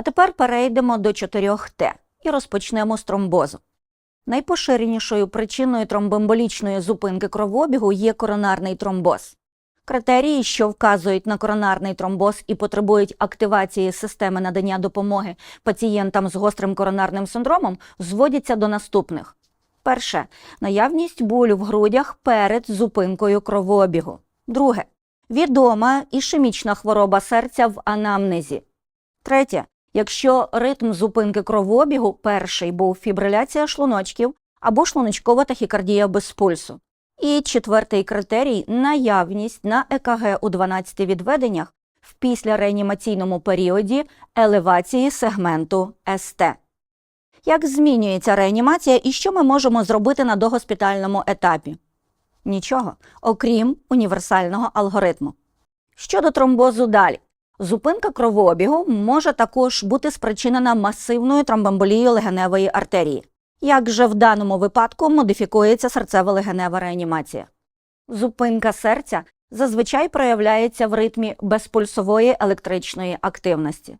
А тепер перейдемо до 4Т і розпочнемо з тромбозу. Найпоширенішою причиною тромбоемболічної зупинки кровообігу є коронарний тромбоз. Критерії, що вказують на коронарний тромбоз і потребують активації системи надання допомоги пацієнтам з гострим коронарним синдромом, зводяться до наступних: перше наявність болю в грудях перед зупинкою кровообігу. Друге відома ішемічна хвороба серця в анамнезі. Третє якщо ритм зупинки кровообігу перший був фібриляція шлуночків або шлуночкова тахікардія без пульсу. І четвертий критерій наявність на ЕКГ у 12 відведеннях в післяреанімаційному періоді елевації сегменту СТ. Як змінюється реанімація і що ми можемо зробити на догоспітальному етапі? Нічого, окрім універсального алгоритму. Щодо тромбозу далі. Зупинка кровообігу може також бути спричинена масивною тромбоемболією легеневої артерії. Як же в даному випадку модифікується серцево-легенева реанімація? Зупинка серця зазвичай проявляється в ритмі безпульсової електричної активності.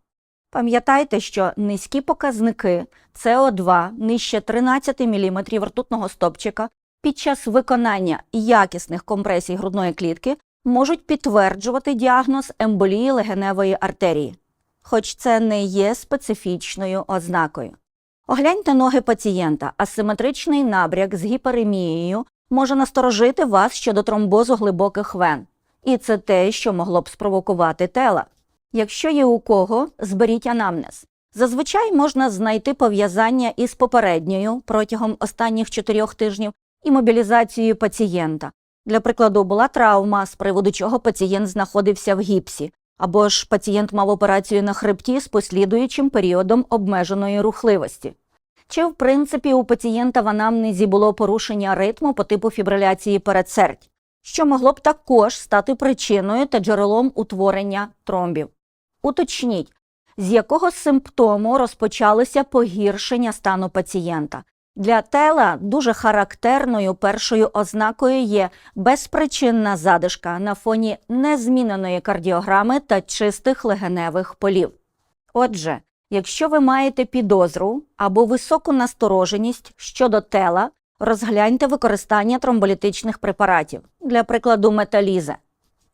Пам'ятайте, що низькі показники СО2 нижче 13 мм ртутного стопчика під час виконання якісних компресій грудної клітки можуть підтверджувати діагноз емболії легеневої артерії, хоч це не є специфічною ознакою. Огляньте ноги пацієнта, асиметричний набряк з гіперемією може насторожити вас щодо тромбозу глибоких вен, і це те, що могло б спровокувати тела. Якщо є у кого, зберіть анамнез. Зазвичай можна знайти пов'язання із попередньою протягом останніх чотирьох тижнів і мобілізацією пацієнта. Для прикладу, була травма, з приводу чого пацієнт знаходився в гіпсі, або ж пацієнт мав операцію на хребті з послідуючим періодом обмеженої рухливості. Чи, в принципі, у пацієнта в анамнезі було порушення ритму по типу фібриляції передсердь, що могло б також стати причиною та джерелом утворення тромбів. Уточніть, з якого симптому розпочалося погіршення стану пацієнта. Для тела дуже характерною першою ознакою є безпричинна задишка на фоні незміненої кардіограми та чистих легеневих полів. Отже, якщо ви маєте підозру або високу настороженість щодо тела, розгляньте використання тромболітичних препаратів, для прикладу металізе.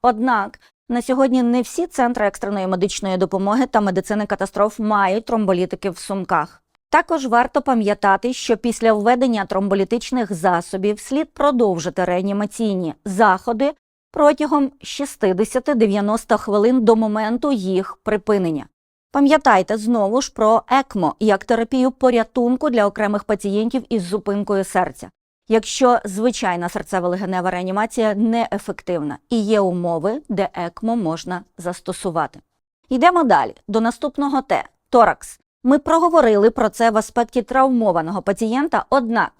Однак на сьогодні не всі центри екстреної медичної допомоги та медицини катастроф мають тромболітики в сумках. Також варто пам'ятати, що після введення тромболітичних засобів слід продовжити реанімаційні заходи протягом 60-90 хвилин до моменту їх припинення. Пам'ятайте знову ж про ЕКМО як терапію порятунку для окремих пацієнтів із зупинкою серця. Якщо звичайна серцево-легенева реанімація неефективна і є умови, де ЕКМО можна застосувати. Йдемо далі до наступного Т торакс. Ми проговорили про це в аспекті травмованого пацієнта, однак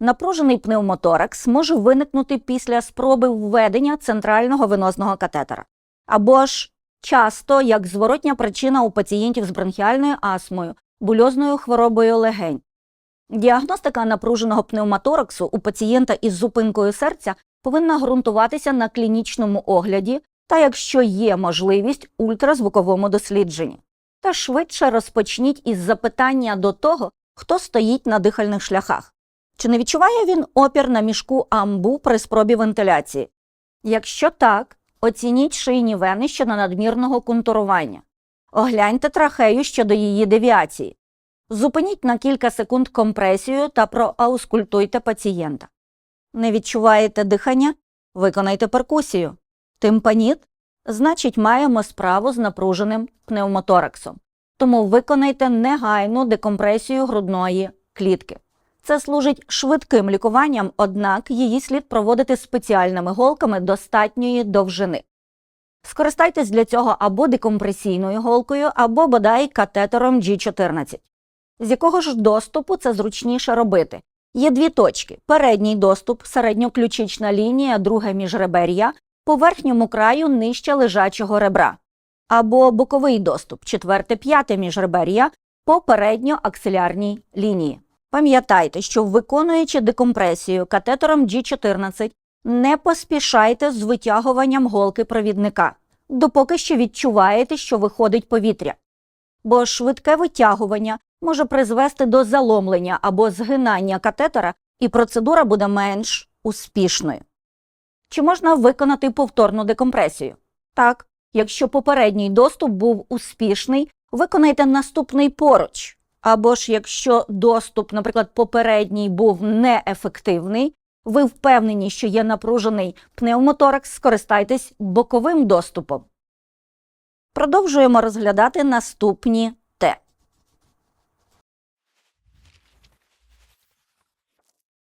напружений пневмоторакс може виникнути після спроби введення центрального венозного катетера. Або ж часто як зворотня причина у пацієнтів з бронхіальною астмою, бульозною хворобою легень. Діагностика напруженого пневмотораксу у пацієнта із зупинкою серця повинна ґрунтуватися на клінічному огляді та, якщо є можливість, ультразвуковому дослідженні. Та швидше розпочніть із запитання до того, хто стоїть на дихальних шляхах. Чи не відчуває він опір на мішку амбу при спробі вентиляції? Якщо так, оцініть шийні вени щодо надмірного контурування. Огляньте трахею щодо її девіації. Зупиніть на кілька секунд компресію та проаускультуйте пацієнта. Не відчуваєте дихання? Виконайте перкусію. Тимпаніт? Значить, маємо справу з напруженим пневмотораксом. Тому виконайте негайну декомпресію грудної клітки. Це служить швидким лікуванням, однак її слід проводити спеціальними голками достатньої довжини. Скористайтесь для цього або декомпресійною голкою, або бодай катетером G14. З якого ж доступу це зручніше робити? Є дві точки: передній доступ, середньоключична лінія, друге міжребер'я, по верхньому краю нижче лежачого ребра, або боковий доступ, четверте п'яте міжребер'я по передньоаксилярній лінії. Пам'ятайте, що виконуючи декомпресію катетером G14, не поспішайте з витягуванням голки провідника, допоки що відчуваєте, що виходить повітря. бо швидке витягування може призвести до заломлення або згинання катетера, і процедура буде менш успішною. Чи можна виконати повторну декомпресію? Так, якщо попередній доступ був успішний, виконайте наступний поруч. Або ж якщо доступ, наприклад, попередній був неефективний, ви впевнені, що є напружений пневмоторакс, скористайтесь боковим доступом. Продовжуємо розглядати наступні